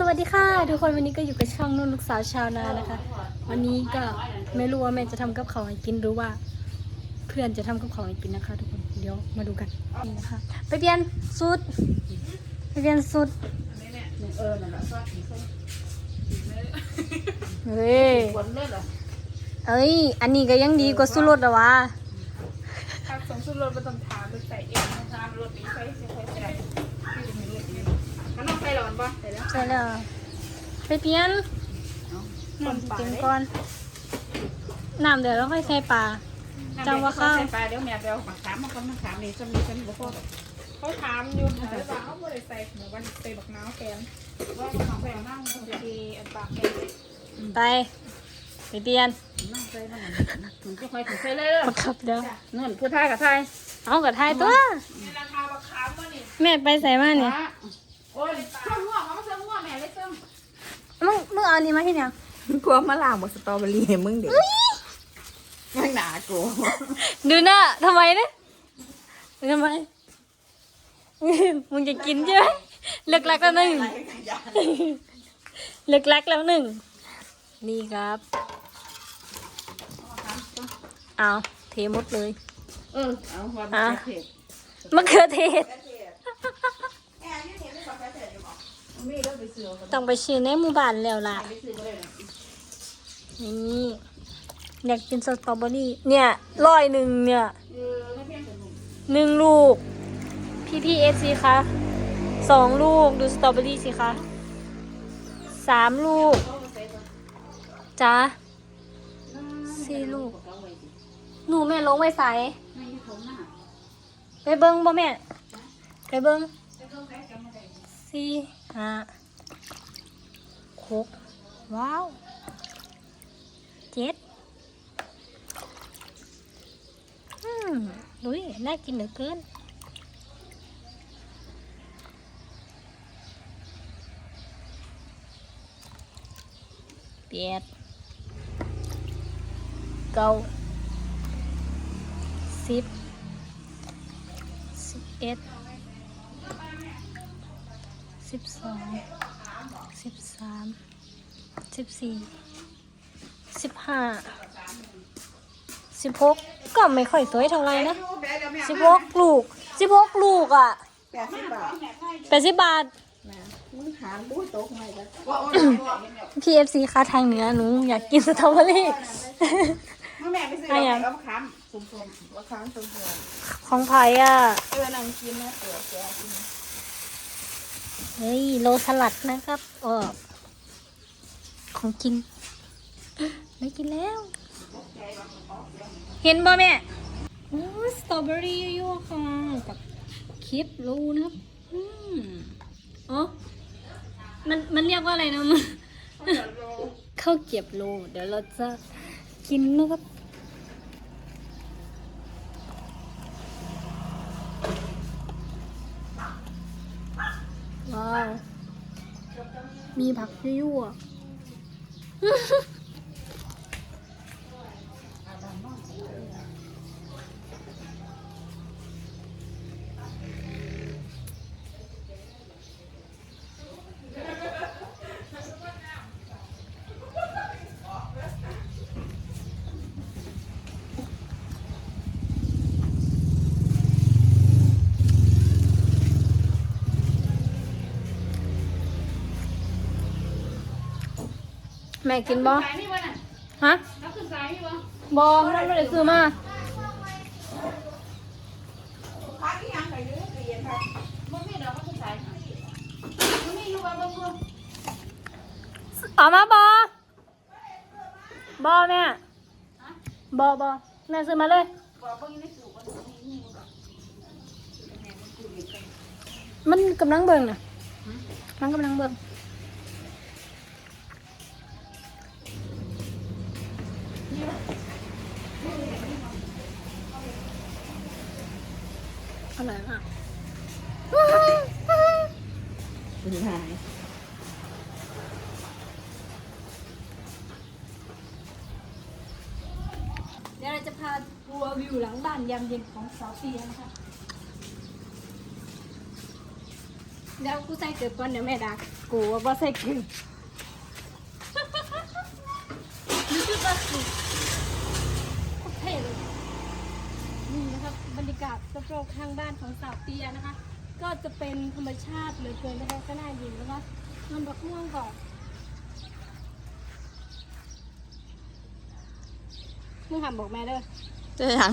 สวัสดีค่ะ ทุกคนวันนี้ก็อยู่กับช่องนุ่นลูกสาวชาวนานะคะ วันนี้ก็ไม่รู้ว่าแม่จะทำกับข้าให้กินหรือว่า เพื่อนจะทำกับข้าให้กินนะคะ ทุกคนเดี๋ยวมาดูกันนี่นะคะ ไปเปลี่ยนสุดไปเปลี่ยนสุดเออนั่นแหละซอสสีส้มเฮ้ยเลือดเหรอเอ้ยอันนี้ก็ยังดีกว่าสุรสอะวะถ้าสมสุรสไม่ต้องถามไปใส่เองทานรสนี้ใส่ใส่ใส่ที่จะ มีเลือดเองมันต้องใส่หลอนป่ะใส่แล้วใช่แล้วไปเปลี่ยนคนปลากินเลยก่อนน้ำเดี๋ยวเราค่อยใส่ปลาจำว่าข้าวใส่ปลาเดี๋ยวแม่ไปเอาผักขามมาคนมาขามนี่จะมีกันบ่พอเขาถามอยู่แต่ว่าเขาไม่ได้ใส่หมูวันใส่บักน้าวแกนว่าเขาใส่นั่งดีอันปากแกนไปไปเปลี่ยนนั่งใส่นั่งถึงจะคอยถึงใส่เลยบังคับเดี๋ยวนู่นผู้ชายกับไทยเอากับทายตัวมีราคาบักขามป่ะนี่แม่ไปใส่มาเนี่ยโอ้ยเสื้อม่วงเขาเสื้อม่วงแม่เลยเสื้อมึงมึงเอาอันนี้มาที่เนี่ยกลัวมาล่างบนสตรอเบอรี่ให้มึงเด็กยังหนากูดูหน้าทำไมเนี่ยทำไม มึงจะกินใช่ไหมเลิกลักแล้วหนึ่งเลิกลักแล้วหนึ่ง นี่ครับ เอาเทหมดเลย เออเอาความอะเผ็ดมะเขือเทศมีแล้วไปซื้อ ต้องไปชื่อในหมู่บ้านแล้วล่ะไปซื้อเนี่อยากกินสตรอเบอรี่ เนี่ยร้อยหนึ่งเนี่ยหนึ่งลูก พี่พี่เอฟซีคะสองลูกดูสตรอเบอรี่สิคะสามลูกจ้าสี่ลูก หนูแม่ลงไว้ใส่ไปเบิ้งบ่แม่ ไปเบิ้งสี่ ห้าหกว้าวเจ็ดอืมดุยน่ากินเหลือเกินแปดเก้าสิบสิบเอ็ด สิบสองสิบสามสิบสี่สิบห้าสิบหกก็ไม่ค่อยสวยเท่าไหร่นะสิบหกลูกสิบหกลูกอะแปดสิบบาทแปดสิบบาทนะมึงหารบู้โต๊ะไม่ได้ PFC ค่ะทางเหนือหนูอยากกินสตรอเบอรี่แม่ไปซื้ออะไรอะแล้วค้ำสุ่มๆว่าค้ำสุ่มของไผ่อะๆเออนั่งกินนะเสือเสือกิน เฮ้ยโลสลัดนะครับเออของกินไม่กินแล้ว เห็นบ่แม่โอ้สตรอเบอรี่ยั่วๆค่ะกับคลิปรูนะครับอืมอ๋อมันมันเรียกว่าอะไรนะมันข้าวเกรียบโล เดี๋ยวเราจะกินนะครับ ว้าว มีผักยั่ว แม่กินบ่ สายนี่วะน่ะ ฮะ แล้วขึ้นสายนี่วะ บ่นั่นไม่ได้ซื้อมา พักที่ยังไงเยอะเปลี่ยนครับ มันมีดอกมันขึ้นสายมันมีอยู่ว่าบางคน เอามาบอบอแม่บอบอแม่ซื้อมาเลย บอกเพิ่งไม่สูบมันมีนี่มัน มันกำลังเบิ่งน่ะมันกำลังเบิ่ง เดี๋ยวเราจะพาทัวร์วิวหลังบ้านยามเย็นของสาวเฟียนะคะเดี๋ยวกูใส่เกิดก่อนเดี๋ยวแม่ดักกูว่าบ่ใส่กูนี่คือบัสกูโคตรเท่เลยนี่นะครับบรรยากาศรอบๆข้างบ้านของสาวเปียนะคะ ก็จะเป็นธรรมชาติเหลือเกินนะคะก็น่าอยู่แล้วก็มันบักม่วงก่อน มึงทำบอกแม่เด้อจะยัง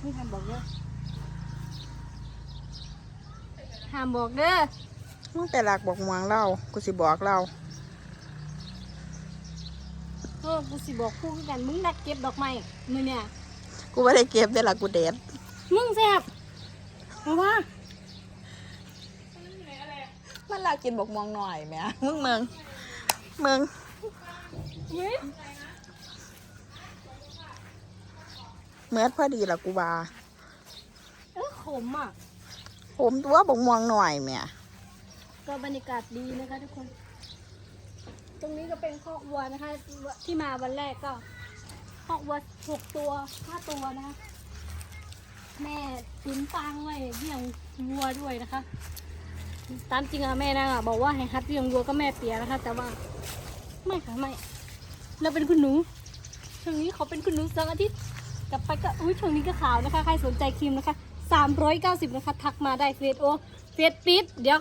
มึงทำบอกเด้อห้ามบอกเด้อมึงแต่หลักบอกมวงเล่ากูสิบอกเราเออกูสิบอกคู่กัน มึงนัดเก็บดอกไม้มือเนี่ย กูไม่ได้เก็บได้หลักกูเด็ดมึงแซ่บมาว่ามันหลักกินบอกมวงหน่อยแหม่มึงเมืองเมือง เฮ้ยเมื่อพอดีละกูบาเออขมอะผมตัวบอกมวงหน่อยแหม่ก็บรรยากาศดีนะคะทุกคน ตรงนี้ก็เป็นคอกวัวนะคะ ที่มาวันแรกก็คอกวัวหกตัวห้าตัวนะคะแม่ตุ้นฟางไว้เลี้ยงวัวด้วยนะคะ ตามจริงอะแม่นางอะบอกว่าให้ฮัดเลี้ยงวัวก็แม่เปียนะคะ แต่ว่าไม่ค่ะไม่ เราเป็นคุณหนูช่วงนี้เขาเป็นคุณหนูสองอาทิตย์กลับไปก็อุ้ยช่วงนี้ก็ขาวนะคะ ใครสนใจครีมนะคะสามร้อยเก้าสิบนะคะ ทักมาได้เฟซโอเฟซปิดเดี๋ยว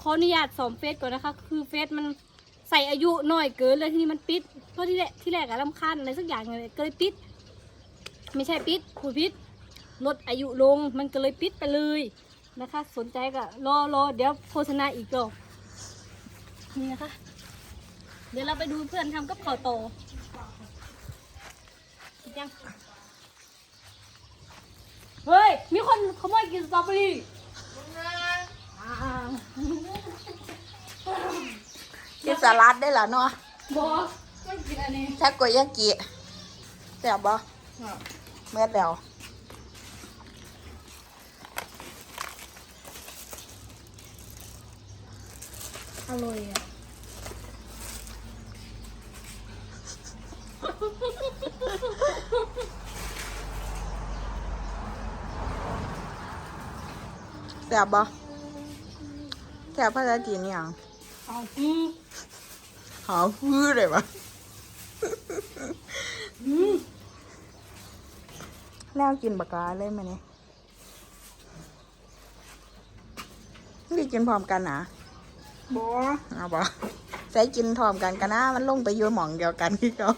ขออนุญาตสอมเฟซก่อนนะคะ คือเฟซมันใส่อายุน้อยเกินเลยที่นี่มันปิดเพราะที่แรกที่แรกอะรำคาญอะไรสักอย่างเลยก็เลยปิด ไม่ใช่ปิดผูดปิดลดอายุลงมันก็เลยปิดไปเลยนะคะ สนใจก็รอรอเดี๋ยวโฆษณาอีกรอบนี่นะคะ เดี๋ยวเราไปดูเพื่อนทำกับข้าวโตอยัง เฮ้ย มีคนขโมยกินสตรอเบอรี่อ่ากินสลัดได้ละเนาะบอไม่กินอันนี้ชาโกยากิแซ่บบ่เมื่อแล้วอร่อยอะ ซ่บบ่แซ่บภาษาจีนอหย่างเอาอืมหาฟื้อเลยปะอืมแล้วกินปากกาเลยมาเนี่ยนี่กินพร้อมกันนะบ่เอาบ่ใส่กินพร้อมกันกันนะมันลงไปอยู่หม่องเดียวกันที่เขา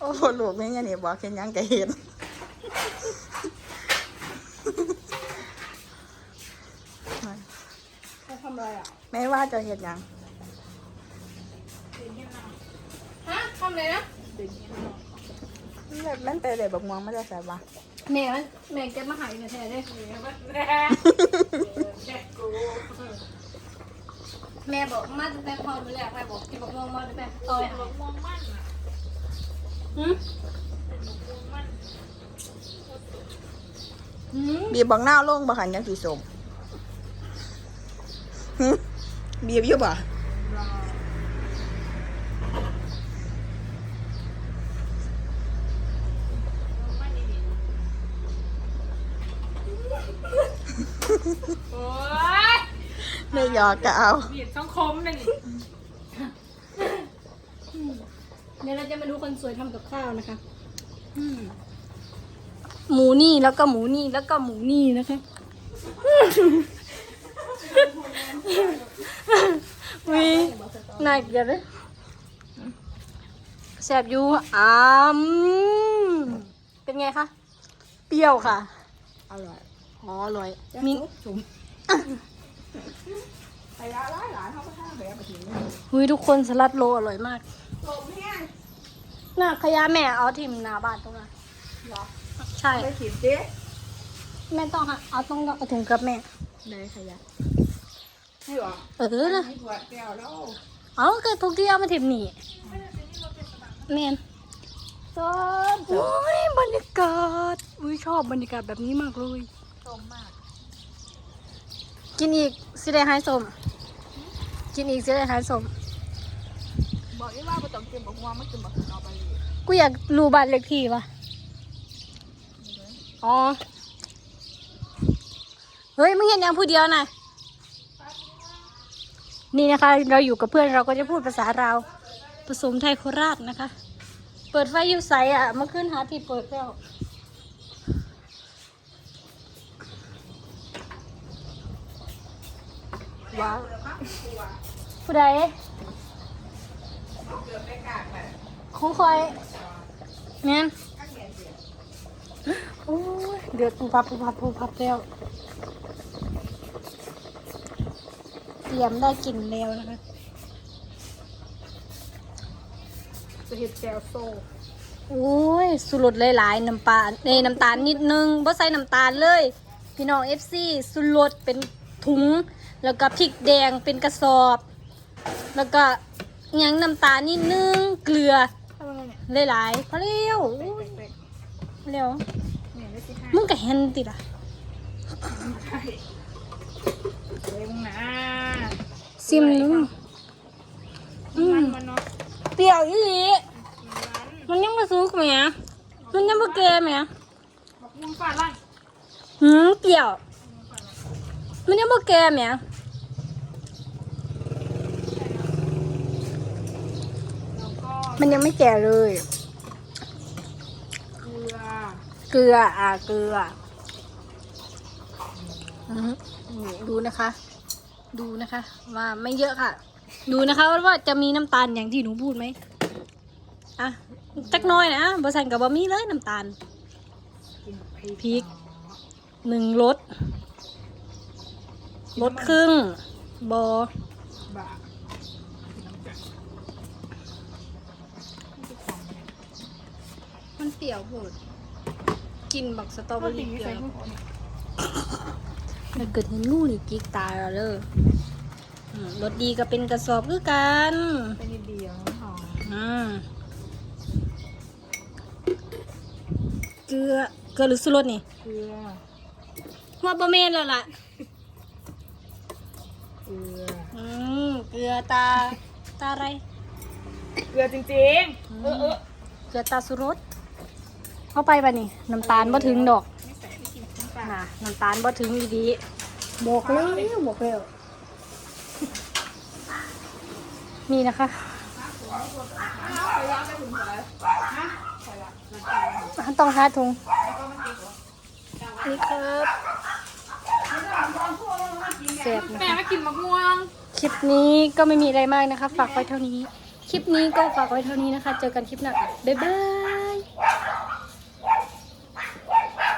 โอ้โหลูกนี่ยังนี่บอกเห็นหยังก็เห็น เขาทำ อะไรอะไม่ว่าจะเห็นหยังฮะทำอะไรนะแบบนั้นแต่เด็กบอกมองไม่ได้ใส่ปะแม่มันแม่แกมาหายแท้ๆเลยแม่กูแม่บอกมาตั้งแต่พอรู้แหละแม่บอกกินบอกมองมาตั้งแต่ต่อยบอกมองมันอะหืมหืมบีบบังหน้าลงบัขันยังสีสมหึ บีบอยู่บ่โอ้ยไม่หยอกก็เอาบีบต้องคมเลยนี่เดี๋ยวเราจะมาดูคนสวยทำกับข้าวนะคะอืมหมูนี่แล้วก็หมูนี่แล้วก็หมูนี่นะคะ วิน่าเกลียดเลยแสบอยู่อ้ามเป็นไงคะ เปรี้ยวค่ะ อร่อย อ๋อ อร่อย มีมีจุ่มไปร้านหลายเขาก็ห้ามไปเอาไปทิ้งหุยทุกคนสลัดโลอร่อยมากจมเนี่ยน่าขยะแม่เอาทิมหน้าบ้านตรงนั้นเหรอ ใช่ไปถิ่นดิแม่ต้องหาเอาต้องเอาถุงกับแม่ในขยะให้หรอ เออนะให้ขวดแก้วแล้วเอาก็ทุกที่เอามาทิมนี่แม่นชอบโอ้ยบรรยากาศอุ้ยชอบบรรยากาศแบบนี้มากเลยจมมาก กินอีกสิได้หายสม กินอีกสิได้หายสม บอกอีว่าไปต้องกินบักม่วงไม่กินบักเอาไปเลยกูอยากรู้บ้านเลขที่วะอ๋อ เฮ้ยมึงเห็นยังผู้เดียวน่ะ นี่นะคะ เราอยู่กับเพื่อนเราก็จะพูดภาษาเราผสมไทยโคราชนะคะ เปิดไฟอยู่ใสอะเมื่อคืนหาที่เปิดแล้วว้าวผู้ใดของคอยแม่นโอ้ยเดือดปูพับปูพับปูพับแล้ว เตรียมได้กลิ่นแล้วนะคะจะเห็ดแจวโซ่โอ้ยสุรสหลายๆน้ำปลาเอ้ยน้ำตาลนิดนึงบ่ใส่น้ำตาลเลย พี่น้อง FC สุรสเป็นถุง แล้วก็พริกแดงเป็นกระสอบ แล้วก็อิหยังน้ำตาลนิดนึงเกลือทำยังไงเนี่ยหลายๆพอเร็วโอ้ยเป๊กเร็วๆเนี่ยได้สิห้ามึงก็เห็นติล่ะ ใช่ เร็วนะซิมนึงอืมัมนมันเนาะเปรี้ยวอีหลีมันมันยังบ่สุกแหมมันยังบ่แก่แหมบอกม่วงฟาดล่างหืมเปรี้ยว มันยังบ่แก่แหมแล้วก็มันยังไม่แก่เลยเกลือ เกลือ อ่าเกลือ อือฮึนี่ ดูนะคะ ดูนะคะ ว่าไม่เยอะค่ะ ดูนะคะว่าจะมีน้ำตาลอย่างที่หนูพูดไหมอะจักน้อยนะบะสันกับบะมีเลยน้ำตาลพริกหนึ่งรสรสครึ่งบอบะมันเปรี้ยวโพดกินบักสตรอเบอรี่เปรี้ยว ถ้าเกิดเห็นงูนี่จิกตายแล้วเลยอืมรสดีก็เป็นกระสอบคือกันเป็นนิดเดียวหอมอืมเกลือเกลือหรือสุรสนี่เกลือว่าบะเมนแล้วล่ะ เกลืออืมเกลือตาตาอะไร เกลือจริงๆ เออเออเกลือตาสุรสเข้าไปป่ะนี่ น้ำตาลบ่ถึงดอกไม่ใส่ไม่กิ นน้ำตาลน่ะน้ำตาลบ่ถึงดีดีๆบอกเลยบอกเลยนี่นะคะต้องหาถุงนี่ครับแซ่บนะแม่คะไม่กินมะม่วง คลิปนี้ก็ไม่มีอะไรมากนะคะ ฝากไว้เท่านี้ คลิปนี้ก็ฝากไว้เท่านี้นะคะ เจอกันคลิปหน้าค่ะบ๊ายบาย